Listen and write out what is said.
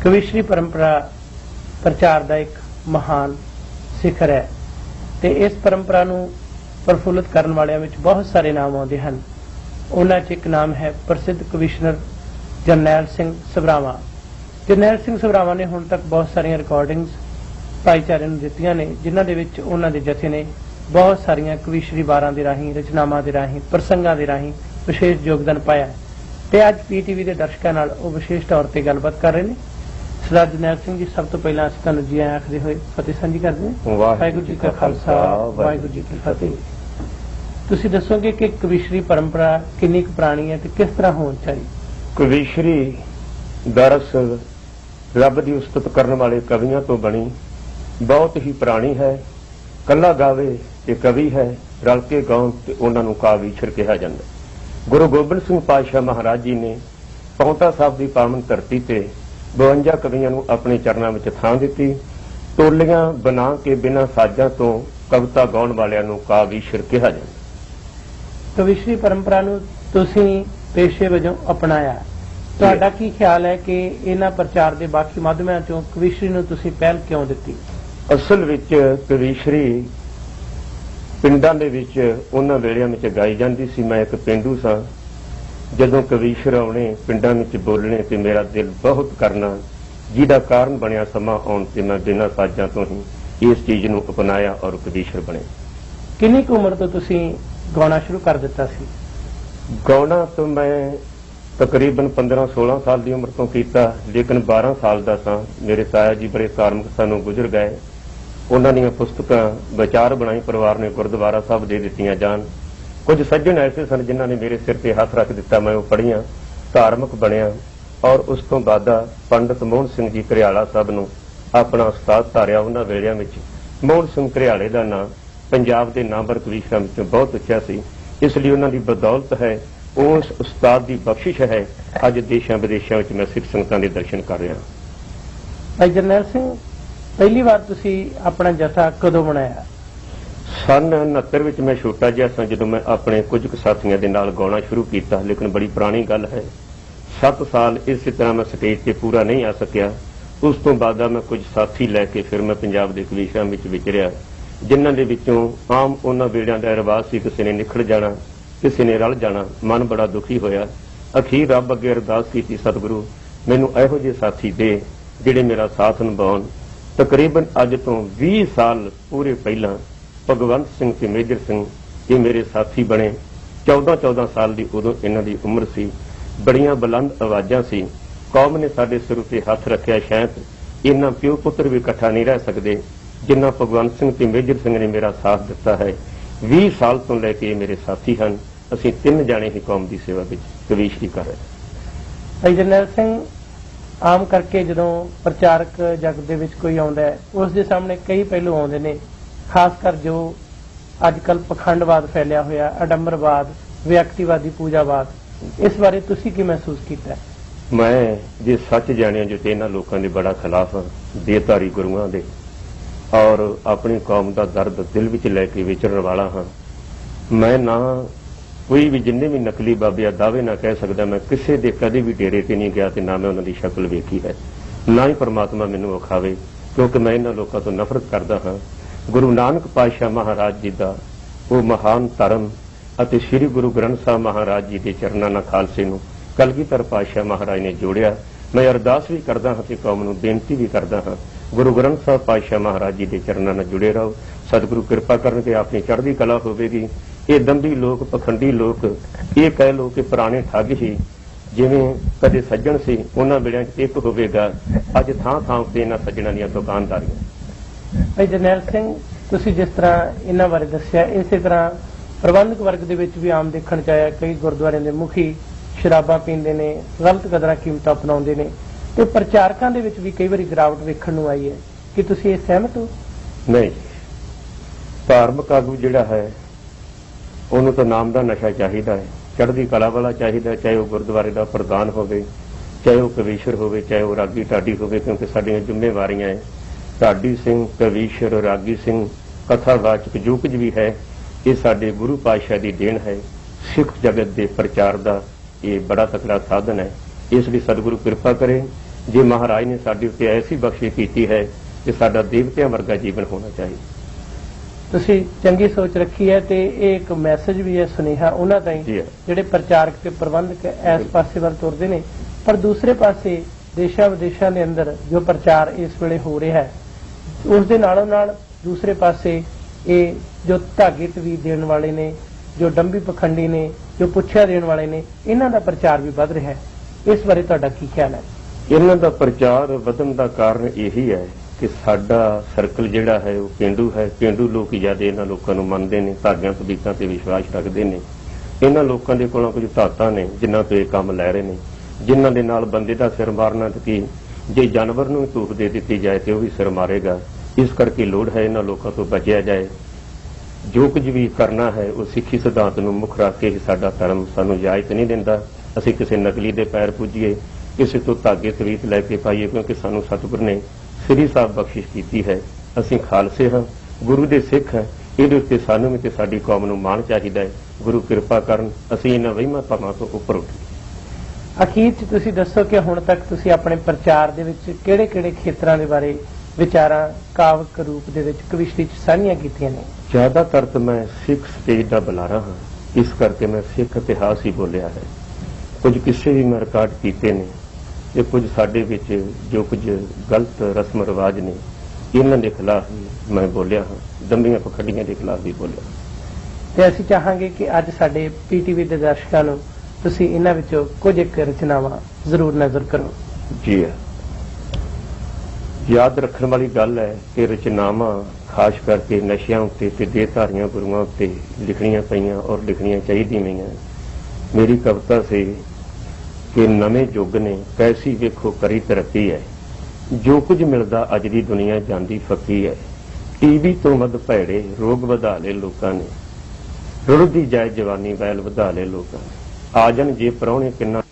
ਕਵਿਸ਼ਰੀ ਪਰੰਪਰਾ ਪ੍ਰਚਾਰ ਦਾ ਇੱਕ ਮਹਾਨ ਸਿਖਰ ਹੈ। ਤੇ ਇਸ ਪਰੰਪਰਾ ਨੂੰ ਪ੍ਰਫੁੱਲਤ ਕਰਨ ਵਾਲਿਆਂ ਵਿੱਚ ਬਹੁਤ ਸਾਰੇ ਨਾਮ ਆਉਂਦੇ ਹਨ। ਉਹਨਾਂ 'ਚ ਇੱਕ ਨਾਮ ਹੈ ਪ੍ਰਸਿੱਧ ਕਵਿਸ਼ਨਰ ਜਰਨੈਲ ਸਿੰਘ ਸਭਰਾਵਾ। ਜਰਨੈਲ ਸਿੰਘ ਸਭਰਾਵਾ ਨੇ ਹੁਣ ਤੱਕ ਬਹੁਤ ਸਾਰੀਆਂ ਰਿਕਾਰਡਿੰਗਸ ਭਾਈਚਾਰੇ ਨੂੰ ਦਿੱਤੀਆਂ ਨੇ, ਜਿਨ੍ਹਾਂ ਦੇ ਵਿੱਚ ਉਹਨਾਂ ਦੇ ਜਥੇ ਨੇ ਬਹੁਤ ਸਾਰੀਆਂ ਕਵਿਸ਼ਰੀ ਵਾਰਾਂ ਦੇ ਰਾਹੀਂ, ਰਚਨਾਵਾਂ ਦੇ ਰਾਹੀਂ, ਪ੍ਰਸੰਗਾਂ ਦੇ ਰਾਹੀਂ ਵਿਸ਼ੇਸ਼ ਯੋਗਦਾਨ ਪਾਇਆ ਹੈ। ਤੇ ਅੱਜ ਪੀਟੀਵੀ ਦੇ ਦਰਸ਼ਕਾਂ ਨਾਲ ਉਹ ਵਿਸ਼ੇਸ਼ ਤੌਰ ਤੇ ਗੱਲਬਾਤ ਕਰ ਰਹੇ ਨੇ। ਸਰਦਾਰ ਜਰਨੈਲ ਸਿੰਘ ਜੀ ਸਭ ਤੋਂ ਪਹਿਲਾਂ ਅਸੀਂ ਤੁਹਾਨੂੰ ਜੀ ਆਇਆਂ ਆਖਦੇ ਹੋਏ ਫਤਿਹ ਸਾਂਝੀ ਕਰਦੇ ਹਾਂ। ਵਾਹਿਗੁਰੂ ਜੀ ਕਾ ਖਾਲਸਾ ਵਾਹਿਗੁਰੂ ਜੀ ਕੀ ਫਤਿਹ। ਤੁਸੀਂ ਦੱਸੋਗੇ ਕਿ ਕਵਿਸ਼ਰੀ ਪਰੰਪਰਾ ਕਿੰਨੀ ਕੁ ਪੁਰਾਣੀ ਹੈ ਤੇ ਕਿਸ ਤਰ੍ਹਾਂ ਹੋਣੀ ਚਾਹੀਦੀ ਕਵੀਸ਼ਰੀ ਦਰਅਸਲ ਰੱਬ ਦੀ ਉਸਤਤ ਕਰਨ ਵਾਲੇ ਕਵੀਆਂ ਤੋਂ ਬਣੀ ਬਹੁਤ ਹੀ ਪੁਰਾਣੀ ਹੈ। ਕੱਲਾ ਗਾਵੇ ਤੇ ਕਵੀ ਹੈ ਰਲ ਕੇ ਗਾਉਣ ਤੇ ਉਹਨਾਂ ਨੂੰ ਕਾਵੀਸ਼ਰ ਕਿਹਾ ਜਾਂਦਾ। ਗੁਰੂ ਗੋਬਿੰਦ ਸਿੰਘ ਪਾਤਸ਼ਾਹ ਮਹਾਰਾਜ ਜੀ ਨੇ ਪੌਂਟਾ ਸਾਹਿਬ ਦੀ ਪਾਵਨ ਧਰਤੀ ਤੇ 52 ਕਵੀਆਂ ਨੂੰ ਆਪਣੇ ਚਰਨਾਂ ਵਿੱਚ ਥਾਂ ਦਿੱਤੀ। ਟੋਲੀਆਂ ਬਣਾ ਕੇ ਬਿਨਾਂ ਸਾਜ਼ਾਂ ਤੋਂ ਕਵਿਤਾ ਗਾਉਣ ਵਾਲਿਆਂ ਨੂੰ ਕਾਵੀਸ਼ਰ ਕਿਹਾ ਜਾਂਦਾ। ਕਵਿਸ਼ਰੀ ਪਰੰਪਰਾ ਨੂੰ ਤੁਸੀਂ ਪੇਸ਼ੇ ਵਜੋਂ ਅਪਣਾਇਆ। ਤੁਹਾਡਾ ਕੀ ਖਿਆਲ ਹੈ ਕਿ ਇਹਨਾਂ ਪ੍ਰਚਾਰ ਦੇ ਬਾਕੀ ਮਾਧਿਅਮਾਂ ਚੋਂ ਕਵਿਸ਼ਰੀ ਨੂੰ ਤੁਸੀਂ ਪਹਿਲ ਕਿਉਂ ਦਿੱਤੀ? ਅਸਲ ਵਿੱਚ ਕਵੀਸ਼ਰੀ ਪਿੰਡਾਂ ਦੇ ਵਿੱਚ ਉਹਨਾਂ ਵੇਲਿਆਂ ਵਿੱਚ ਗਾਈ ਜਾਂਦੀ ਸੀ। ਮੈਂ ਇੱਕ ਪਿੰਡੂ ਸਾਂ। ਜਦੋਂ ਕਵੀਸ਼ਰ ਆਉਣੇ ਪਿੰਡਾਂ ਵਿੱਚ ਬੋਲਣੇ ਤੇ ਮੇਰਾ ਦਿਲ ਬਹੁਤ ਕਰਨਾ ਜਿਹਦਾ ਕਾਰਨ ਬਣਿਆ ਸਮਾਂ ਆਉਣ ਤੇ ਮੈਂ ਬਿਨਾਂ ਸਾਜ਼ਾਂ ਤੋਂ ਹੀ ਇਸ ਚੀਜ਼ ਨੂੰ ਅਪਣਾਇਆ ਔਰ ਕਵੀਸ਼ਰ ਬਣੇ। ਕਿੰਨੀ ਕੁ ਉਮਰ ਤੋਂ ਤੁਸੀਂ ਗਾਉਣਾ ਸ਼ੁਰੂ ਕਰ ਦਿੱਤਾ ਸੀ? ਗਾਉਣਾ ਤੋਂ ਮੈਂ ਤਕਰੀਬਨ 15-16 ਸਾਲ ਦੀ ਉਮਰ ਤੋਂ ਕੀਤਾ ਲੇਕਿਨ 12 ਸਾਲ ਦਾ ਸਾਂ। ਮੇਰੇ ਤਾਇਆ ਜੀ ਬੜੇ ਧਾਰਮਿਕ ਸਾਨੂੰ ਗੁਜ਼ਰ ਗਏ। ਉਹਨਾਂ ਦੀਆਂ ਪੁਸਤਕਾਂ ਵਿਚਾਰ ਬਣਾਈ ਪਰਿਵਾਰ ਨੇ ਗੁਰਦੁਆਰਾ ਸਾਹਿਬ ਦੇ ਦਿੱਤੀਆਂ ਜਾਣ। ਕੁਝ ਸੱਜਣ ਐਸੇ ਸਨ ਜਿਨ੍ਹਾਂ ਨੇ ਮੇਰੇ ਸਿਰ ਤੇ ਹੱਥ ਰੱਖ ਦਿੱਤਾ, ਮੈਂ ਉਹ ਪੜੀਆਂ ਧਾਰਮਿਕ ਬਣਿਆ ਔਰ ਉਸ ਤੋਂ ਬਾਅਦ ਪੰਡਤ ਮੋਹਨ ਸਿੰਘ ਜੀ ਘਰਿਆਲਾ ਸਾਹਿਬ ਨੂੰ ਆਪਣਾ ਉਸਤਾਦ ਧਾਰਿਆ ਉਹਨਾਂ ਵੇਲਿਆਂ ਵਿੱਚ। ਮੋਹਨ ਸਿੰਘ ਘਰਿਆਲੇ ਦਾ ਨਾਂ ਪੰਜਾਬ ਦੇ ਨਾਮਵਰ ਕਵੀਸ਼ਰਾਂ ਵਿੱਚੋਂ ਬਹੁਤ ਉੱਚਾ ਸੀ, ਇਸ ਲਈ ਉਹਨਾਂ ਦੀ ਬਦੌਲਤ ਹੈ, ਉਸ ਉਸਤਾਦ ਦੀ ਬਖਸ਼ਿਸ਼ ਹੈ, ਅੱਜ ਦੇਸ਼ਾਂ ਵਿਦੇਸ਼ਾਂ ਵਿੱਚ ਮੈਂ ਸਿੱਖ ਸੰਗਤਾਂ ਦੇ ਦਰਸ਼ਨ ਕਰ ਰਿਹਾ ਭਾਈ ਜਰਨੈਲ ਸਿੰਘ, ਪਹਿਲੀ ਵਾਰ ਤੁਸੀਂ ਆਪਣਾ ਜਥਾ ਕਦੋਂ ਬਣਾਇਆ? ਸਨ 69 ਵਿੱਚ ਮੈਂ ਛੋਟਾ ਜਿਹਾ ਸਾਂ, ਜਦੋਂ ਮੈਂ ਆਪਣੇ ਕੁਝ ਕੁ ਸਾਥੀਆਂ ਦੇ ਨਾਲ ਗਾਉਣਾ ਸ਼ੁਰੂ ਕੀਤਾ, ਲੇਕਿਨ ਬੜੀ ਪੁਰਾਣੀ ਗੱਲ ਹੈ। 7 ਸਾਲ ਇਸੇ ਤਰ੍ਹਾਂ ਮੈਂ ਸਟੇਜ ਤੇ ਪੂਰਾ ਨਹੀਂ ਆ ਸਕਿਆ। ਉਸ ਤੋਂ ਬਾਅਦ ਮੈਂ ਕੁਝ ਸਾਥੀ ਲੈ ਕੇ ਫਿਰ ਮੈਂ ਪੰਜਾਬ ਦੇ ਕਵੀਸ਼ਾਂ ਵਿੱਚ ਵਿਚਰਿਆ, ਜਿਨ੍ਹਾਂ ਦੇ ਵਿੱਚੋਂ ਆਮ ਉਹਨਾਂ ਵੇੜਿਆਂ ਦਾ ਰਿਵਾਜ ਸੀ, ਕਿਸੇ ਨੇ ਨਿਖੜ ਜਾਣਾ, ਕਿਸੇ ਨੇ ਰਲ ਜਾਣਾ, ਮਨ ਬੜਾ ਦੁਖੀ ਹੋਇਆ। ਅਖੀਰ ਰੱਬ ਅੱਗੇ ਅਰਦਾਸ ਕੀਤੀ, ਸਤਿਗੁਰੂ, ਮੈਨੂੰ ਇਹੋ ਜਿਹੇ ਸਾਥੀ ਦੇ, ਜਿਹੜੇ ਮੇਰਾ ਸਾਥ ਨਿਭਾਉਣ। ਤਕਰੀਬਨ ਅੱਜ ਤੋਂ 20 ਸਾਲ ਪੂਰੇ ਪਹਿਲਾਂ ਭਗਵੰਤ ਸਿੰਘ ਤੇ ਮੇਜਰ ਸਿੰਘ ਇਹ ਮੇਰੇ ਸਾਥੀ ਬਣੇ। 14 14 ਸਾਲ ਦੀ ਉਦੋਂ ਇਹਨਾਂ ਦੀ ਉਮਰ ਸੀ। ਬੜੀਆਂ ਬੁਲੰਦ ਆਵਾਜ਼ਾਂ ਸੀ। ਕੌਮ ਨੇ ਸਾਡੇ ਸਿਰ ਉੱਤੇ ਹੱਥ ਰੱਖਿਆ ਸ਼ਾਇਦ ਇਹਨਾਂ ਪਿਓ ਪੁੱਤਰ ਵੀ ਇਕੱਠਾ ਨਹੀਂ ਰਹਿ ਸਕਦੇ, ਜਿੰਨਾ ਭਗਵੰਤ ਸਿੰਘ ਤੇ ਮੇਜਰ ਸਿੰਘ ਨੇ ਮੇਰਾ ਸਾਥ ਦਿੱਤਾ ਹੈ। 20 ਸਾਲ ਤੋਂ ਲੈ ਕੇ ਇਹ ਮੇਰੇ ਸਾਥੀ ਹਨ। ਅਸੀਂ ਤਿੰਨ ਜਾਣੇ ਹੀ ਕੌਮ ਦੀ ਸੇਵਾ ਵਿੱਚ ਕਵੀਸ਼ਰੀ ਕਰ ਰਹੇ ਹਾਂ। ਭਾਈ ਜਰਨੈਲ ਸਿੰਘ, ਆਮ ਕਰਕੇ ਜਦੋਂ ਪ੍ਰਚਾਰਕ ਜਗ ਦੇ ਵਿੱਚ ਕੋਈ ਆਉਂਦਾ ਹੈ, ਉਸ ਦੇ ਸਾਹਮਣੇ ਕਈ ਪਹਿਲੂ ਆਉਂਦੇ ਨੇ। ਖਾਸ ਕਰ ਜੋ ਅੱਜ ਕੱਲ ਪਖੰਡਵਾਦ ਫੈਲਿਆ ਹੋਇਆ, ਅਡੰਬਰਵਾਦ, ਵਿਅਕਤੀਵਾਦੀ ਪੂਜਾਵਾਦ, ਇਸ ਬਾਰੇ ਤੁਸੀਂ ਕੀ ਮਹਿਸੂਸ ਕੀਤਾ? ਮੈਂ ਜੇ ਸੱਚ ਜਾਣਿਆ ਜੋ ਤੇ ਇਹਨਾਂ ਲੋਕਾਂ ਦੇ ਬੜਾ ਖਿਲਾਫ ਹਾਂ ਦੇਹਧਾਰੀ ਗੁਰੂਆਂ ਦੇ ਔਰ ਆਪਣੀ ਕੌਮ ਦਾ ਦਰਦ ਦਿਲ ਵਿੱਚ ਲੈ ਕੇ ਵਿਚਰਨ ਵਾਲਾ ਹਾਂ, ਮੈਂ ਨਾ ਕੋਈ ਵੀ ਜਿੰਨੇ ਵੀ ਨਕਲੀ ਬਾਬੇ ਆ ਦਾਅਵੇ ਨਾ ਕਹਿ ਸਕਦਾ ਮੈਂ ਕਿਸੇ ਦੇ ਕਦੇ ਵੀ ਡੇਰੇ ਤੇ ਨਹੀਂ ਗਿਆ ਤੇ ਨਾ ਮੈਂ ਉਹਨਾਂ ਦੀ ਸ਼ਕਲ ਵੇਖੀ ਹੈ, ਨਾ ਹੀ ਪਰਮਾਤਮਾ ਮੈਨੂੰ ਵਿਖਾਵੇ, ਕਿਉਂਕਿ ਮੈਂ ਇਹਨਾਂ ਲੋਕਾਂ ਤੋਂ ਨਫ਼ਰਤ ਕਰਦਾ ਹਾਂ ਗੁਰੂ ਨਾਨਕ ਪਾਤਸ਼ਾਹ ਮਹਾਰਾਜ ਜੀ ਦਾ ਉਹ ਮਹਾਨ ਧਰਮ ਅਤੇ ਸ੍ਰੀ ਗੁਰੂ ਗ੍ਰੰਥ ਸਾਹਿਬ ਮਹਾਰਾਜ ਜੀ ਦੇ ਚਰਨਾਂ ਨਾਲ ਖਾਲਸੇ ਨੂੰ ਕਲਗੀਧਰ ਪਾਤਸ਼ਾਹ ਮਹਾਰਾਜ ਨੇ ਜੋੜਿਆ। ਮੈਂ ਅਰਦਾਸ ਵੀ ਕਰਦਾ ਹਾਂ ਤੇ ਕੌਮ ਨੂੰ ਬੇਨਤੀ ਵੀ ਕਰਦਾ ਹਾਂ, ਗੁਰੂ ਗ੍ਰੰਥ ਸਾਹਿਬ ਪਾਤਸ਼ਾਹ ਮਹਾਰਾਜ ਜੀ ਦੇ ਚਰਨਾਂ ਨਾਲ ਜੁੜੇ ਰਹੋ। ਸਤਿਗੁਰੂ ਕਿਰਪਾ ਕਰਨ ਤੇ ਆਪਣੀ ਚੜ੍ਹਦੀ ਕਲਾ ਹੋਵੇਗੀ। ਇਹ ਦੰਭੀ ਲੋਕ, ਪਖੰਡੀ ਲੋਕ, ਇਹ ਕਹਿ ਲੋ ਕਿ ਪੁਰਾਣੇ ਠੱਗ ਹੀ ਜਿਵੇਂ ਕਦੇ ਸੱਜਣ ਸੀ, ਉਹਨਾਂ ਵੇਲਿਆਂ 'ਚ ਇੱਕ ਹੋਵੇਗਾ। ਅੱਜ ਥਾਂ ਥਾਂ ਤੇ ਇਹਨਾਂ ਸੱਜਣਾਂ ਦੀਆਂ ਦੁਕਾਨਦਾਰੀਆਂ। ਭਾਈ ਜਰਨੈਲ ਸਿੰਘ, ਤੁਸੀਂ ਜਿਸ ਤਰ੍ਹਾਂ ਇਹਨਾਂ ਬਾਰੇ ਦੱਸਿਆ, ਇਸੇ ਤਰ੍ਹਾਂ ਪ੍ਰਬੰਧਕ ਵਰਗ ਦੇ ਵਿੱਚ ਵੀ ਆਮ ਦੇਖਣ ਚ ਆਇਆ, ਕਈ ਗੁਰਦੁਆਰਿਆਂ ਦੇ ਮੁਖੀ ਸ਼ਰਾਬਾਂ ਪੀਂਦੇ ਨੇ, ਗਲਤ ਕਦਰਾਂ ਕੀਮਤਾਂ ਅਪਣਾਉਂਦੇ ਨੇ, ਤੇ ਪ੍ਰਚਾਰਕਾਂ ਦੇ ਵਿੱਚ ਵੀ ਕਈ ਵਾਰੀ ਗਿਰਾਵਟ ਵੇਖਣ ਨੂੰ ਆਈ ਹੈ। ਕਿ ਤੁਸੀਂ ਇਹ ਸਹਿਮਤ ਹੋ? ਨਹੀਂ। ਧਾਰਮਿਕ ਆਗੂ ਜਿਹੜਾ ਹੈ, ਉਹਨੂੰ ਤਾਂ ਨਾਮ ਦਾ ਨਸ਼ਾ ਚਾਹੀਦਾ ਹੈ। ਚੜ੍ਹਦੀ ਕਲਾ ਵਾਲਾ ਚਾਹੀਦਾ, ਚਾਹੇ ਉਹ ਗੁਰਦੁਆਰੇ ਦਾ ਪ੍ਰਧਾਨ ਹੋਵੇ, ਚਾਹੇ ਉਹ ਕਵੀਸ਼ਰ ਹੋਵੇ, ਚਾਹੇ ਉਹ ਰਾਗੀ ਢਾਡੀ ਹੋਵੇ, ਕਿਉਂਕਿ ਸਾਡੀਆਂ ਜ਼ਿੰਮੇਵਾਰੀਆਂ ਹੈ। ਢਾਡੀ ਸਿੰਘ ਕਵੀਸ਼ਰ ਰਾਗੀ ਸਿੰਘ ਕਥਾਵਾਚਕ ਜੋ ਕੁਝ ਵੀ ਹੈ ਇਹ ਸਾਡੇ ਗੁਰੂ ਪਾਤਸ਼ਾਹ ਦੀ ਦੇਣ ਹੈ। ਸਿੱਖ ਜਗਤ ਦੇ ਪ੍ਰਚਾਰ ਦਾ ਇਹ ਬੜਾ ਤਕੜਾ ਸਾਧਨ ਹੈ। ਇਸ ਲਈ ਸਤਿਗੁਰੂ ਕਿਰਪਾ ਕਰੇ ਜੇ ਮਹਾਰਾਜ ਨੇ ਸਾਡੇ ਉੱਤੇ ਐਸੀ ਬਖਸ਼ਿਸ਼ ਕੀਤੀ ਹੈ ਕਿ ਸਾਡਾ ਦੇਵਤਿਆਂ ਵਰਗਾ ਜੀਵਨ ਹੋਣਾ ਚਾਹੀਦਾ। ਤੁਸੀਂ ਚੰਗੀ ਸੋਚ ਰੱਖੀ ਹੈ ਤੇ ਇਹ ਇੱਕ ਮੈਸੇਜ ਵੀ ਹੈ ਸੁਨੇਹਾ ਉਹਨਾਂ ਹੈ। ਜਿਹੜੇ ਪ੍ਰਚਾਰਕ ਤੇ ਪ੍ਰਬੰਧਕ ਇਸ ਪਾਸੇ ਵੱਲ ਤੁਰਦੇ ਨੇ। ਪਰ ਦੂਸਰੇ ਪਾਸੇ ਦੇਸ਼ਾਂ ਵਿਦੇਸ਼ਾਂ ਦੇ ਅੰਦਰ ਜੋ ਪ੍ਰਚਾਰ ਇਸ ਵੇਲੇ ਹੋ ਰਿਹਾ ਹੈ ਉਸ ਦੇ ਨਾਲੋਂ ਨਾਲ ਦੂਸਰੇ ਪਾਸੇ ਇਹ ਜੋ ਧਾਗੇ ਤਵੀ ਦੇਣ ਵਾਲੇ ਨੇ, ਜੋ ਡੰਬੀ ਪਖੰਡੀ ਨੇ, ਜੋ ਪੁੱਛਿਆ ਦੇਣ ਵਾਲੇ ਨੇ, ਇਹਨਾਂ ਦਾ ਪ੍ਰਚਾਰ ਵੀ ਵੱਧ ਰਿਹਾ ਹੈ। ਇਸ ਬਾਰੇ ਤੁਹਾਡਾ ਕੀ ਖਿਆਲ ਹੈ? ਇਹਨਾਂ ਦਾ ਪ੍ਰਚਾਰ ਵਧਣ ਦਾ ਕਾਰਨ ਇਹੀ ਹੈ ਕਿ ਸਾਡਾ ਸਰਕਲ ਜਿਹੜਾ ਹੈ ਉਹ ਪਿੰਡੂ ਹੈ। ਪਿੰਡੂ ਲੋਕ ਜ਼ਿਆਦਾ ਇਹਨਾਂ ਲੋਕਾਂ ਨੂੰ ਮੰਨਦੇ ਨੇ, ਧਾਗਿਆਂ ਤਬੀਤਾਂ ਤੇ ਵਿਸ਼ਵਾਸ ਰੱਖਦੇ ਨੇ। ਇਹਨਾਂ ਲੋਕਾਂ ਦੇ ਕੋਲੋਂ ਕੁਝ ਧਾਤਾਂ ਨੇ ਜਿਨ੍ਹਾਂ ਤੋਂ ਇਹ ਕੰਮ ਲੈ ਰਹੇ ਨੇ। ਜਿਨ੍ਹਾਂ ਦੇ ਨਾਲ ਬੰਦੇ ਦਾ ਸਿਰ ਮਾਰਨਾ ਤੇ ਕੀ ਜੇ ਜਾਨਵਰ ਨੂੰ ਧੂਪ ਦੇ ਦਿੱਤੀ ਜਾਏ ਤੇ ਉਹ ਵੀ ਸਿਰ ਮਾਰੇਗਾ। ਇਸ ਕਰਕੇ ਲੋੜ ਹੈ ਇਹਨਾਂ ਲੋਕਾਂ ਤੋਂ ਬਚਿਆ ਜਾਏ। ਜੋ ਕੁਝ ਵੀ ਕਰਨਾ ਹੈ, ਉਹ ਸਿੱਖੀ ਸਿਧਾਂਤ ਨੂੰ ਮੁੱਖ ਰੱਖ ਕੇ ਹੀ ਸਾਡਾ ਧਰਮ ਸਾਨੂੰ ਇਜਾਜ਼ਤ ਨਹੀਂ ਦਿੰਦਾ। ਅਸੀਂ ਕਿਸੇ ਨਕਲੀ ਦੇ ਪੈਰ ਪੂਜੀਏ, ਕਿਸੇ ਤੋਂ ਧਾਗੇ ਤਵੀਤ ਲੈ ਕੇ ਪਾਈਏ, ਕਿਉਂਕਿ ਸਾਨੂੰ ਸਤਿਗੁਰ ਨੇ ਸ੍ਰੀ ਸਾਹਿਬ ਬਖਸ਼ਿਸ਼ ਕੀਤੀ ਹੈ। ਅਸੀਂ ਖਾਲਸੇ ਹਾਂ, ਗੁਰੂ ਦੇ ਸਿੱਖ ਹਾਂ। ਇਹਦੇ ਉੱਤੇ ਸਾਨੂੰ ਵੀ ਤੇ ਸਾਡੀ ਕੌਮ ਨੂੰ ਮਾਣ ਚਾਹੀਦਾ ਹੈ। ਗੁਰੂ ਕਿਰਪਾ ਕਰਨ, ਅਸੀਂ ਇਹਨਾਂ ਵਹਿਮਾਂ ਭਰਮਾਂ ਤੋਂ ਉੱਪਰ ਉੱਠੀਏ। ਅਖੀਰ 'ਚ ਤੁਸੀਂ ਦੱਸੋ ਕਿ ਹੁਣ ਤੱਕ ਤੁਸੀਂ ਆਪਣੇ ਪ੍ਰਚਾਰ ਦੇ ਵਿੱਚ ਕਿਹੜੇ-ਕਿਹੜੇ ਖੇਤਰਾਂ ਦੇ ਬਾਰੇ ਵਿਚਾਰਾਂ ਕਾਵਕ ਰੂਪ ਦੇ ਵਿੱਚ ਕਵਿਸ਼ਟੀ 'ਚ ਸਾਂਝੀਆਂ ਕੀਤੀਆਂ ਨੇ? ਜ਼ਿਆਦਾਤਰ ਤਾਂ ਮੈਂ ਸਿੱਖ ਸਟੇਜ ਦਾ ਬੁਲਾਰਾ ਹਾਂ। ਇਸ ਕਰਕੇ ਮੈਂ ਸਿੱਖ ਇਤਿਹਾਸ ਹੀ ਬੋਲਿਆ ਹੈ। ਕੁਝ ਕਿਸੇ ਵੀ ਮੈਂ ਰਿਕਾਰਡ ਕੀਤੇ ਨੇ ਤੇ ਕੁਝ ਸਾਡੇ ਵਿੱਚ ਜੋ ਕੁਝ ਗਲਤ ਰਸਮ ਰਿਵਾਜ ਨੇ ਇਹਨਾਂ ਦੇ ਖਿਲਾਫ ਮੈਂ ਬੋਲਿਆ ਹਾਂ। ਦੰਬੀਆਂ ਪਖੜੀਆਂ ਦੇ ਖਿਲਾਫ ਵੀ ਬੋਲਿਆ ਤੇ ਅਸੀਂ ਚਾਹਾਂਗੇ ਕਿ ਅੱਜ ਸਾਡੇ ਪੀਟੀਵੀ ਦੇ ਦਰਸ਼ਕਾਂ ਨੂੰ ਤੁਸੀਂ ਇਹਨਾਂ ਵਿੱਚੋਂ ਕੁਝ ਇੱਕ ਰਚਨਾਵਾਂ ਜ਼ਰੂਰ ਨਜ਼ਰ ਕਰੋ। ਜੀ ਯਾਦ ਰੱਖਣ ਵਾਲੀ ਗੱਲ ਹੈ ਕਿ ਰਚਨਾਵਾਂ ਖਾਸ ਕਰਕੇ ਨਸ਼ਿਆਂ ਉੱਤੇ ਤੇ ਦੇਹਧਾਰੀਆਂ ਗੁਰੂਆਂ ਉੱਤੇ ਲਿਖਣੀਆਂ ਪਈਆਂ ਔਰ ਲਿਖਣੀਆਂ ਚਾਹੀਦੀਆਂ ਪਈਆਂ। ਮੇਰੀ ਕਵਿਤਾ ਸੀ ਕਿ ਨਵੇਂ ਯੁੱਗ ਨੇ ਕੈਸੀ ਵੇਖੋ ਕਰੀ ਤਰੱਕੀ ਹੈ। ਜੋ ਕੁਝ ਮਿਲਦਾ ਅੱਜ ਦੀ ਦੁਨੀਆ ਜਾਂਦੀ ਫੱਕੀ ਹੈ। ਟੀਵੀ ਤੋਂ ਵੱਧ ਭੈੜੇ ਰੋਗ ਵਧਾ ਲਏ ਲੋਕਾਂ ਨੇ। ਰੁੜਦੀ ਜਾਇ ਜਵਾਨੀ ਵੈਲ ਵਧਾ ਲਏ ਲੋਕਾਂ ਨੇ। ਆ ਜਾਣ ਜੇ ਪ੍ਰਾਹੁਣੇ ਕਿੰਨਾ